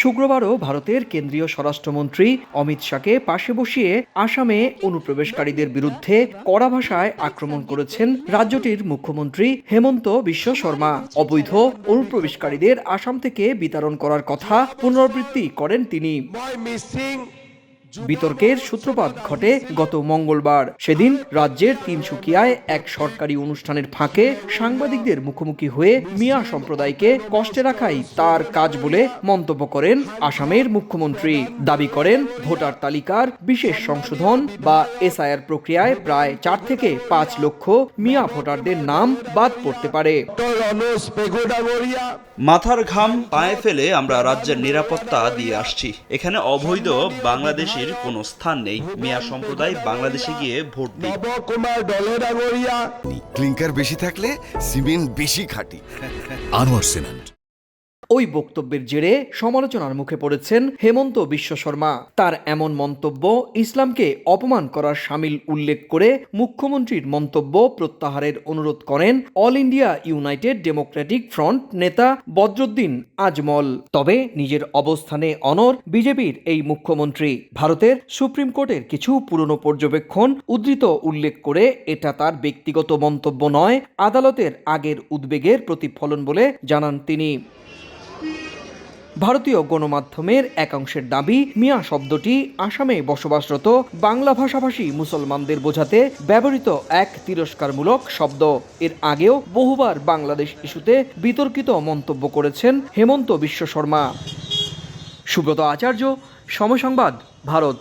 শুক্রবারও ভারতের কেন্দ্রীয় স্বরাষ্ট্রমন্ত্রী অমিত শাহকে পাশে বসিয়ে আসামে অনুপ্রবেশকারীদের বিরুদ্ধে কড়া ভাষায় আক্রমণ করেছেন রাজ্যটির মুখ্যমন্ত্রী হেমন্ত বিশ্ব শর্মা। অবৈধ অনুপ্রবেশকারীদের আসাম থেকে বিতরণ করার কথা পুনরাবৃত্তি করেন তিনি। বিতর্কের সূত্রপাত ঘটে গত মঙ্গলবার। সেদিন রাজ্যের তিনসুকিয়ায় এক সরকারি অনুষ্ঠানের ফাঁকে সাংবাদিকদের মুখোমুখি হয়ে মিয়া সম্প্রদায়কে কষ্টে রাখাই তার কাজ বলে মন্তব্য করেন আসামের মুখ্যমন্ত্রী। দাবি করেন, ভোটার তালিকার বিশেষ সংশোধন বা এসআইআর প্রক্রিয়ায় প্রায় চার থেকে পাঁচ লক্ষ মিয়া ভোটারদের নাম বাদ পড়তে পারে. মাথার ঘাম পায়ে ফেলে আমরা রাজ্যের নিরাপত্তা দিয়ে আসছি। এখানে অবৈধ বাংলাদেশের কোনো স্থান নেই। মিয়া সম্প্রদায় বাংলাদেশে গিয়ে ভোট দিই নব কুমার দলে ডাঙৰীয়া ক্লিংকার বেশি থাকলে সিমেন্ট বেশি খাঁটি। আনোয়ার সিমেন্ট। ওই বক্তব্যের জেরে সমালোচনার মুখে পড়েছেন হেমন্ত বিশ্ব শর্মা। তার এমন মন্তব্য ইসলামকে অপমান করার সামিল উল্লেখ করে মুখ্যমন্ত্রীর মন্তব্য প্রত্যাহারের অনুরোধ করেন All India United Democratic Front নেতা বদরুদ্দিন আজমল। তবে নিজের অবস্থানে অনর বিজেপির এই মুখ্যমন্ত্রী। ভারতের সুপ্রিম কোর্টের কিছু পুরনো পর্যবেক্ষণ উদ্ধৃত উল্লেখ করে এটা তার ব্যক্তিগত মন্তব্য নয়, আদালতের আগের উদ্বেগের প্রতিফলন বলে জানান তিনি। ভারতীয় গণমাধ্যমের একাংশের দাবি, মিয়া শব্দটি আসামে বসবাসরত বাংলা ভাষাভাষী মুসলমানদের বোঝাতে ব্যবহৃত এক তিরস্কারমূলক শব্দ। এর আগেও বহুবার বাংলাদেশ ইস্যুতে বিতর্কিত মন্তব্য করেছেন হেমন্ত বিশ্ব শর্মা। সুব্রত আচার্য সমসংবাদ ভারত।